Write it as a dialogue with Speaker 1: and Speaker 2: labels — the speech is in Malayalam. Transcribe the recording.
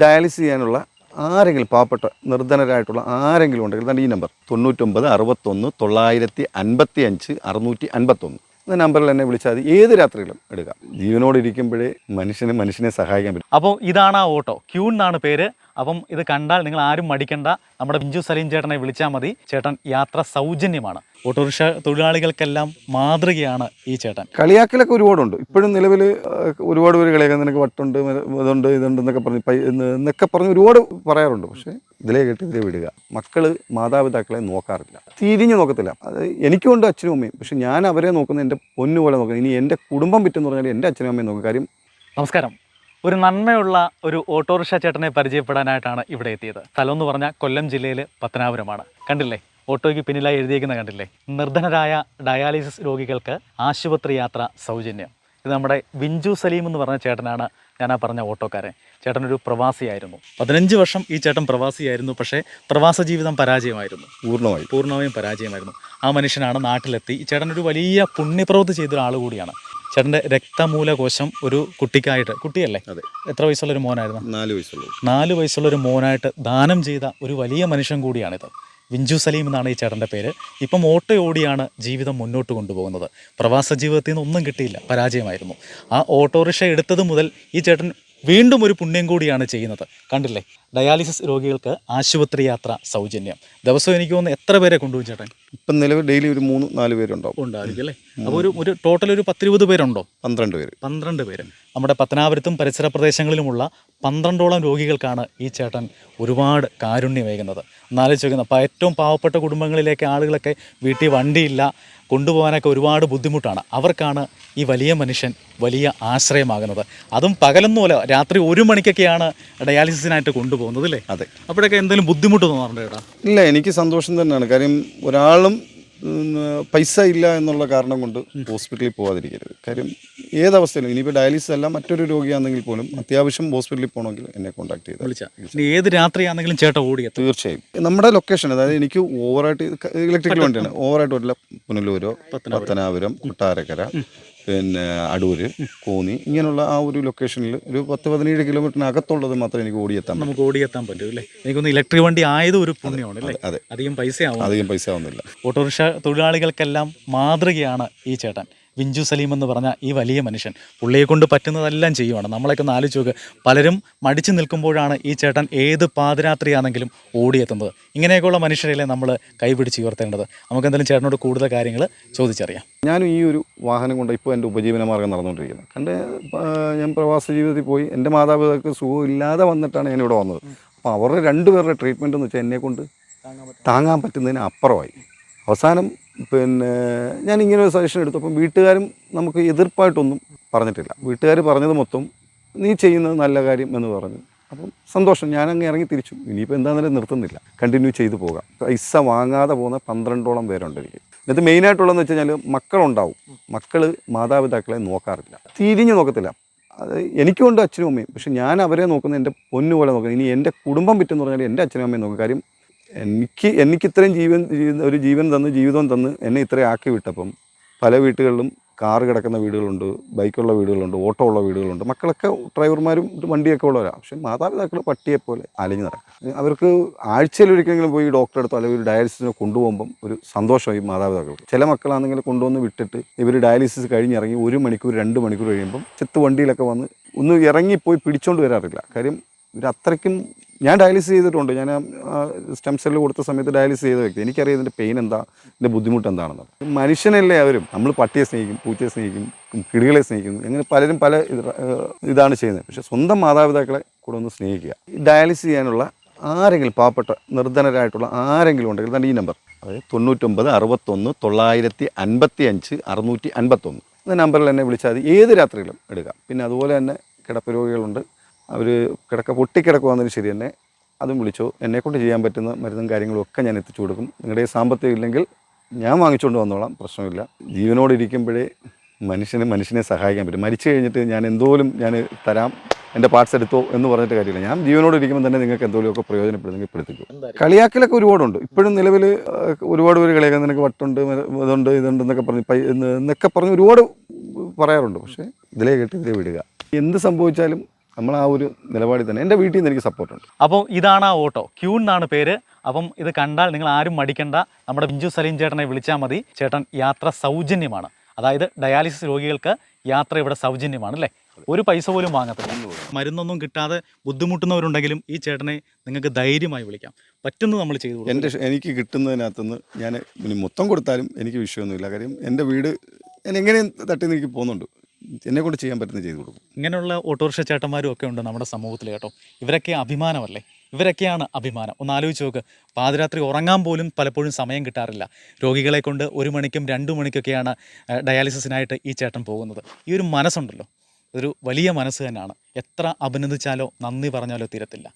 Speaker 1: ഡയാലിസിസ് ചെയ്യാനുള്ള ആരെങ്കിലും പാവപ്പെട്ട നിർധനരായിട്ടുള്ള ആരെങ്കിലും ഉണ്ടെങ്കിൽ തന്നെ ഈ നമ്പർ തൊണ്ണൂറ്റൊമ്പത് അറുപത്തൊന്ന് തൊള്ളായിരത്തി അൻപത്തി അഞ്ച് അറുന്നൂറ്റി അൻപത്തൊന്ന്. എന്ന നമ്പറിൽ എന്നെ വിളിച്ചാൽ മതി. ഏത് രാത്രിയിലും എടുക്കാം. ജീവനോട് ഇരിക്കുമ്പോഴേ മനുഷ്യന് മനുഷ്യനെ സഹായിക്കാൻ പറ്റും.
Speaker 2: അപ്പോൾ ഇതാണ് ആ ഓട്ടോ. ക്യൂൺ എന്നാണ് പേര്. അപ്പം ഇത് കണ്ടാൽ നിങ്ങൾ ആരും മടിക്കണ്ട. നമ്മുടെ ബിഞ്ചു സലീം ചേട്ടനെ വിളിച്ചാൽ മതി. ചേട്ടൻ യാത്ര സൗജന്യമാണ്. ഓട്ടോറിക്ഷ തൊഴിലാളികൾക്കെല്ലാം മാതൃകയാണ് ഈ ചേട്ടൻ.
Speaker 1: കളിയാക്കലൊക്കെ ഒരുപാടുണ്ട്. ഇപ്പോഴും നിലവിൽ ഒരുപാട് പേര് കളിയാക്കാൻ നിനക്ക് വട്ടുണ്ട് ഇതുണ്ട് ഇതുണ്ട് എന്നൊക്കെ പറഞ്ഞ് എന്നൊക്കെ പറഞ്ഞ് ഒരുപാട് പറയാറുണ്ട്. പക്ഷേ ഇതിലേ കേട്ട് ഇതിലേ വിടുക. മക്കൾ മാതാപിതാക്കളെ നോക്കാറില്ല. തിരിഞ്ഞു നോക്കത്തില്ല. അത് എനിക്കുണ്ട് അച്ഛനും അമ്മയും. പക്ഷെ ഞാൻ അവരെ നോക്കുന്നത് എന്റെ പൊന്നു പോലെ നോക്കുന്നത് ഇനി എന്റെ കുടുംബം വിറ്റെന്ന് പറഞ്ഞാൽ എന്റെ അച്ഛനും അമ്മയും നോക്കും. കാര്യം
Speaker 2: നമസ്കാരം. ഒരു നന്മയുള്ള ഒരു ഓട്ടോറിക്ഷ ചേട്ടനെ പരിചയപ്പെടാനായിട്ടാണ് ഇവിടെ എത്തിയത്. സ്ഥലം എന്ന് പറഞ്ഞാൽ കൊല്ലം ജില്ലയിൽ പത്തനാപുരമാണ്. കണ്ടില്ലേ? ഓട്ടോയ്ക്ക് പിന്നിലായി എഴുതിയേക്കുന്ന കണ്ടില്ലേ? നിർധനരായ ഡയാലിസിസ് രോഗികൾക്ക് ആശുപത്രി യാത്ര സൗജന്യം. ഇത് നമ്മുടെ വിഞ്ചു സലീം എന്ന് പറഞ്ഞ ചേട്ടനാണ് ഞാൻ ആ പറഞ്ഞ ഓട്ടോക്കാരൻ. ചേട്ടനൊരു പ്രവാസിയായിരുന്നു. പതിനഞ്ച് വർഷം ഈ ചേട്ടൻ പ്രവാസിയായിരുന്നു പക്ഷേ പ്രവാസ ജീവിതം പരാജയമായിരുന്നു.
Speaker 1: പൂർണമായും.
Speaker 2: പൂർണമായും പരാജയമായിരുന്നു. ആ മനുഷ്യനാണ് നാട്ടിലെത്തി. ഈ ചേട്ടനൊരു വലിയ പുണ്യപ്രവൃത്തി ചെയ്തൊരാൾ കൂടിയാണ്. ചേട്ടന്റെ രക്തമൂലകോശം ഒരു കുട്ടിക്കായിട്ട് കുട്ടിയല്ലേ?
Speaker 1: അതെ.
Speaker 2: എത്ര വയസ്സുള്ള ഒരു മോനായിരുന്നു?
Speaker 1: നാല് വയസ്സുള്ള.
Speaker 2: നാല് വയസ്സുള്ള ഒരു മോനായിട്ട് ദാനം ചെയ്ത ഒരു വലിയ മനുഷ്യൻ കൂടിയാണിത്. വിഞ്ചു സലീം എന്നാണ് ഈ ചേട്ടന്റെ പേര്. ഇപ്പം ഓട്ടോ ഓടിയാണ് ജീവിതം മുന്നോട്ട് കൊണ്ടുപോകുന്നത്. പ്രവാസ ജീവിതത്തിൽ നിന്ന് ഒന്നും കിട്ടിയില്ല. പരാജയമായിരുന്നു. ആ ഓട്ടോറിക്ഷ എടുത്തത് മുതൽ ഈ ചേട്ടൻ വീണ്ടും ഒരു പുണ്യം കൂടിയാണ് ചെയ്യുന്നത്. കണ്ടില്ലേ? ഡയാലിസിസ് രോഗികൾക്ക് ആശുപത്രി യാത്ര സൗജന്യം. ദിവസവും എനിക്ക് തോന്നുന്നു എത്ര പേരെ കൊണ്ടുപോകും ചേട്ടൻ?
Speaker 1: ഇപ്പം നിലവിൽ ഡെയിലി ഒരു മൂന്ന് നാല് പേരുണ്ടാവും.
Speaker 2: ഉണ്ടായിരിക്കും അല്ലേ? അപ്പോൾ ഒരു ഒരു ടോട്ടൽ ഒരു പത്തിരുപത് പേരുണ്ടോ?
Speaker 1: പന്ത്രണ്ട് പേര്.
Speaker 2: പന്ത്രണ്ട് പേര്. നമ്മുടെ പത്തനാപുരത്തും പരിസര പ്രദേശങ്ങളിലുമുള്ള പന്ത്രണ്ടോളം രോഗികൾക്കാണ് ഈ ചേട്ടൻ ഒരുപാട് കാരുണ്യമേകുന്നത് ചോദിക്കുന്നത് അപ്പോൾ ഏറ്റവും പാവപ്പെട്ട കുടുംബങ്ങളിലേക്ക് ആളുകളൊക്കെ വീട്ടിൽ വണ്ടിയില്ല കൊണ്ടുപോകാനൊക്കെ ഒരുപാട് ബുദ്ധിമുട്ടാണ്. അവർക്കാണ് ഈ വലിയ മനുഷ്യൻ വലിയ ആശ്രയമാകുന്നത്. അതും പകലൊന്നുമല്ല രാത്രി ഒരു മണിക്കൊക്കെയാണ് ഡയാലിസിസിനായിട്ട് കൊണ്ടുപോകുന്നത് അല്ലേ?
Speaker 1: അതെ.
Speaker 2: അപ്പോഴൊക്കെ എന്തെങ്കിലും ബുദ്ധിമുട്ട് തോന്നാറുണ്ട് ചേട്ടാ?
Speaker 1: ഇല്ല എനിക്ക് സന്തോഷം തന്നെയാണ്. കാര്യം ഒരാളും ഉം, പൈസ ഇല്ല എന്നുള്ള കാരണം കൊണ്ട് ഹോസ്പിറ്റലിൽ പോകാതിരിക്കരുത് കാര്യം ഏതവസ്ഥയിലും ഇനിയിപ്പോൾ ഡയാലിസിസ് അല്ല മറ്റൊരു രോഗിയാണെങ്കിൽ പോലും അത്യാവശ്യം ഹോസ്പിറ്റലിൽ പോകണമെങ്കിൽ എന്നെ കോൺടാക്ട്
Speaker 2: ചെയ്ത് ഏത് രാത്രിയാണെങ്കിലും ചേട്ട ഓടിയ
Speaker 1: തീർച്ചയായും. നമ്മുടെ ലൊക്കേഷൻ അതായത് എനിക്ക് ഓവറായിട്ട് ഇലക്ട്രിക്കൽ വണ്ടിയാണ്. ഓവറായിട്ട് ഓടില്ല പുനലൂരോ പത്തനാപുരം. കൊട്ടാരക്കര. പിന്നെ അടൂര് കോന്നി ഇങ്ങനെയുള്ള ആ ഒരു ലൊക്കേഷനിൽ ഒരു പത്ത് പതിനേഴ് കിലോമീറ്ററിനകത്തുള്ളത് മാത്രമേ എനിക്ക് ഓടിയെത്താൻ
Speaker 2: നമുക്ക് ഓടിയെത്താൻ പറ്റും അല്ലേ? എനിക്കൊന്ന് ഇലക്ട്രിക് വണ്ടി ആയത് ഒരു പുണ്യമാണ് അല്ലേ?
Speaker 1: അതെ
Speaker 2: അധികം പൈസയാവും
Speaker 1: അധികം പൈസ ആവുന്നില്ല
Speaker 2: ഓട്ടോറിക്ഷ തൊഴിലാളികൾക്കെല്ലാം മാതൃകയാണ് ഈ ചേട്ടൻ. വിഞ്ചു സലീം എന്ന് പറഞ്ഞ ഈ വലിയ മനുഷ്യൻ പുള്ളിയെ കൊണ്ട് പറ്റുന്നതെല്ലാം ചെയ്യുവാണ്. നമ്മളെയൊക്കെ ഒന്ന് ആലോചിച്ച് പലരും മടിച്ചു നിൽക്കുമ്പോഴാണ് ഈ ചേട്ടൻ ഏത് പാതിരാത്രിയാണെങ്കിലും ഓടിയെത്തുന്നത്. ഇങ്ങനെയൊക്കെയുള്ള മനുഷ്യരെയല്ലേ നമ്മൾ കൈപിടിച്ച് ഉയർത്തേണ്ടത്. നമുക്ക് എന്തായാലും ചേട്ടനോട് കൂടുതൽ കാര്യങ്ങൾ ചോദിച്ചറിയാം.
Speaker 1: ഞാനും ഈ ഒരു വാഹനം കൊണ്ട് ഇപ്പോൾ എന്റെ ഉപജീവന മാർഗം നടന്നുകൊണ്ടിരിക്കുന്നത് എന്റെ ഞാൻ പ്രവാസ ജീവിതത്തിൽ പോയി എന്റെ മാതാപിതാക്കൾക്ക് സുഖമില്ലാതെ വന്നിട്ടാണ് ഞാൻ ഇവിടെ വന്നത്. അപ്പോൾ അവരുടെ രണ്ടുപേരുടെ ട്രീറ്റ്മെന്റ് എന്ന് വെച്ചാൽ എന്നെ കൊണ്ട് താങ്ങാൻ പറ്റുന്നതിന് അപ്പുറമായി. അവസാനം പിന്നെ ഞാൻ ഇങ്ങനെ ഒരു സജഷൻ എടുത്തു. എടുത്തപ്പം വീട്ടുകാരും നമുക്ക് എതിർപ്പായിട്ടൊന്നും പറഞ്ഞിട്ടില്ല. വീട്ടുകാർ പറഞ്ഞത് മൊത്തം നീ ചെയ്യുന്നത് നല്ല കാര്യം എന്ന് പറഞ്ഞു. അപ്പം സന്തോഷം. ഞാൻ അങ്ങ് ഇറങ്ങി തിരിച്ചു. ഇനിയിപ്പോൾ എന്താണെങ്കിലും നിർത്തുന്നില്ല. കണ്ടിന്യൂ ചെയ്തു പോകാം. പൈസ വാങ്ങാതെ പോകുന്ന പന്ത്രണ്ടോളം പേരുണ്ട് എനിക്ക്. ഇതിനകത്ത് മെയിനായിട്ടുള്ളതെന്ന് വെച്ച് കഴിഞ്ഞാൽ മക്കളുണ്ടാവും. മക്കൾ മാതാപിതാക്കളെ നോക്കാറില്ല. തിരിഞ്ഞു നോക്കത്തില്ല. അത് എനിക്കുണ്ട് അച്ഛനും അമ്മയും. പക്ഷെ ഞാൻ അവരെ നോക്കുന്നത് എന്റെ പൊന്നുപോലെ നോക്കുന്നത് ഇനി എന്റെ കുടുംബം വിറ്റെന്ന് പറഞ്ഞാൽ എന്റെ അച്ഛനും അമ്മയും നോക്കും. കാര്യം എനിക്ക് എനിക്ക് ഇത്രയും ജീവൻ ഒരു ജീവൻ തന്ന് ജീവിതം തന്ന് എന്നെ ഇത്രയും ആക്കി വിട്ടപ്പം പല വീട്ടുകളിലും കാറ് കിടക്കുന്ന വീടുകളുണ്ട് ബൈക്കുള്ള വീടുകളുണ്ട് ഓട്ടോ ഉള്ള വീടുകളുണ്ട്. മക്കളൊക്കെ ഡ്രൈവർമാരും വണ്ടിയൊക്കെ ഉള്ളവരാണ് പക്ഷേ മാതാപിതാക്കൾ പട്ടിയെ പോലെ അലഞ്ഞു നടക്കും. അവർക്ക് ആഴ്ചയിൽ ഒരിക്കലെങ്കിലും പോയി ഡോക്ടറെ അടുത്തോ അല്ലെങ്കിൽ ഒരു ഡയാലിസിസിന് കൊണ്ടുപോകുമ്പം ഒരു സന്തോഷമായി മാതാപിതാക്കൾക്ക്. ചില മക്കളാണെങ്കിൽ കൊണ്ടുവന്ന് വിട്ടിട്ട് ഇവർ ഡയാലിസിസ് കഴിഞ്ഞിറങ്ങി ഒരു മണിക്കൂർ രണ്ട് മണിക്കൂർ കഴിയുമ്പം ചെത്ത് വണ്ടിയിലൊക്കെ വന്ന് ഒന്ന് ഇറങ്ങിപ്പോയി പിടിച്ചോണ്ട് വരാറില്ല. കാര്യം ഇവർ അത്രയ്ക്കും ഞാൻ ഡയാലിസിസ് ചെയ്തിട്ടുണ്ട്. ഞാൻ സ്റ്റെം സെല്ല് കൊടുത്ത സമയത്ത് ഡയാലിസിസ് ചെയ്ത വ്യക്തി. എനിക്കറിയാം ഇതിന്റെ പെയിൻ എന്താ ഇതിന്റെ ബുദ്ധിമുട്ട് എന്താണെന്ന്. മനുഷ്യനല്ലേ അവരും? നമ്മൾ പട്ടിയെ സ്നേഹിക്കും പൂച്ചയെ സ്നേഹിക്കും കിളികളെ സ്നേഹിക്കും അങ്ങനെ പലരും പല ഇതാണ് ചെയ്യുന്നത്. പക്ഷേ സ്വന്തം മാതാപിതാക്കളെ കൂടെ ഒന്ന് സ്നേഹിക്കുക. ഡയാലിസിസ് ചെയ്യാനുള്ള ആരെങ്കിലും പാവപ്പെട്ട നിർധനരായിട്ടുള്ള ആരെങ്കിലും ഉണ്ടെങ്കിൽ തന്നെ ഈ നമ്പർ അതായത് തൊണ്ണൂറ്റൊമ്പത് അറുപത്തൊന്ന് തൊള്ളായിരത്തി അൻപത്തി അഞ്ച് അറുന്നൂറ്റി അൻപത്തൊന്ന് എന്ന നമ്പറിൽ എന്നെ വിളിച്ചാൽ ഏത് രാത്രിയിലും എടുക്കാം. പിന്നെ അതുപോലെ തന്നെ കിടപ്പ് രോഗികളുണ്ട്. അവർ കിടക്ക പൊട്ടിക്കിടക്കുവാന്നതിന് ശരി തന്നെ അതും വിളിച്ചോ. എന്നെക്കൊണ്ട് ചെയ്യാൻ പറ്റുന്ന മരുന്നും കാര്യങ്ങളും ഒക്കെ ഞാൻ എത്തിച്ചു കൊടുക്കും. നിങ്ങളുടെ സാമ്പത്തികം ഇല്ലെങ്കിൽ ഞാൻ വാങ്ങിച്ചുകൊണ്ട് വന്നോളാം പ്രശ്നമില്ല. ജീവനോട് ഇരിക്കുമ്പോഴേ മനുഷ്യന് മനുഷ്യനെ സഹായിക്കാൻ പറ്റും. മരിച്ചു കഴിഞ്ഞിട്ട് ഞാൻ എന്തോലും ഞാൻ തരാം എന്റെ പാർട്സ് എടുത്തോ എന്ന് പറഞ്ഞിട്ട് കാര്യമില്ല. ഞാൻ ജീവനോട് ഇരിക്കുമ്പോൾ തന്നെ നിങ്ങൾക്ക് എന്തോലുമൊക്കെ പ്രയോജനപ്പെടുന്നെങ്കിൽ പെടുത്തിക്കും. കളിയാക്കലൊക്കെ ഒരുപാടുണ്ട്. ഇപ്പോഴും നിലവിൽ ഒരുപാട് പേര് കളിയാക്കാൻ നിനക്ക് വട്ടുണ്ട് ഇതുണ്ട് ഇതുണ്ട് എന്നൊക്കെ പറഞ്ഞ് എന്നൊക്കെ പറഞ്ഞ് ഒരുപാട് പറയാറുണ്ട്. പക്ഷേ ഇതിലേ കേട്ട് ഇതിലേ വിടുക. എന്ത് സംഭവിച്ചാലും നമ്മൾ ആ ഒരു നിലപാടിൽ തന്നെ. എന്റെ വീട്ടിൽ നിന്ന് എനിക്ക് സപ്പോർട്ടുണ്ട്.
Speaker 2: അപ്പോൾ ഇതാണ് ആ ഓട്ടോ. ക്യൂൺ എന്നാണ് പേര്. അപ്പം ഇത് കണ്ടാൽ നിങ്ങൾ ആരും മടിക്കണ്ട. നമ്മുടെ ബിഞ്ചു സലീം ചേട്ടനെ വിളിച്ചാൽ മതി. ചേട്ടൻ യാത്ര സൗജന്യമാണ്. അതായത് ഡയാലിസിസ് രോഗികൾക്ക് യാത്ര ഇവിടെ സൗജന്യമാണ് അല്ലേ? ഒരു പൈസ പോലും വാങ്ങത്തില്ല. മരുന്നൊന്നും കിട്ടാതെ ബുദ്ധിമുട്ടുന്നവരുണ്ടെങ്കിലും ഈ ചേട്ടനെ നിങ്ങൾക്ക് ധൈര്യമായി വിളിക്കാം. പറ്റുന്നത് നമ്മൾ ചെയ്തു.
Speaker 1: എന്റെ എനിക്ക് കിട്ടുന്നതിനകത്തുനിന്ന് ഞാൻ മൊത്തം കൊടുത്താലും എനിക്ക് വിഷയമൊന്നുമില്ല. കാര്യം എന്റെ വീട് ഞാൻ എങ്ങനെയും തട്ടി നീക്കി പോകുന്നുണ്ട്. എന്നെ കൊണ്ട് ചെയ്യാൻ പറ്റുന്ന ചെയ്തു കൊടുക്കും.
Speaker 2: ഇങ്ങനെയുള്ള ഓട്ടോറിക്ഷ ചേട്ടന്മാരും ഒക്കെ ഉണ്ട് നമ്മുടെ സമൂഹത്തിൽ കേട്ടോ. ഇവരൊക്കെ അഭിമാനമല്ലേ? ഇവരൊക്കെയാണ് അഭിമാനം. ഒന്ന് ആലോചിച്ച് നോക്ക്. പാതിരാത്രി ഉറങ്ങാൻ പോലും പലപ്പോഴും സമയം കിട്ടാറില്ല. രോഗികളെ കൊണ്ട് ഒരു മണിക്കും രണ്ട് മണിക്കൊക്കെയാണ് ഡയാലിസിസിനായിട്ട് ഈ ചേട്ടൻ പോകുന്നത്. ഈ ഒരു മനസ്സുണ്ടല്ലോ. ഒരു വലിയ മനസ്സ് തന്നെയാണ്. എത്ര അഭിനന്ദിച്ചാലോ നന്ദി പറഞ്ഞാലോ തീരത്തില്ല.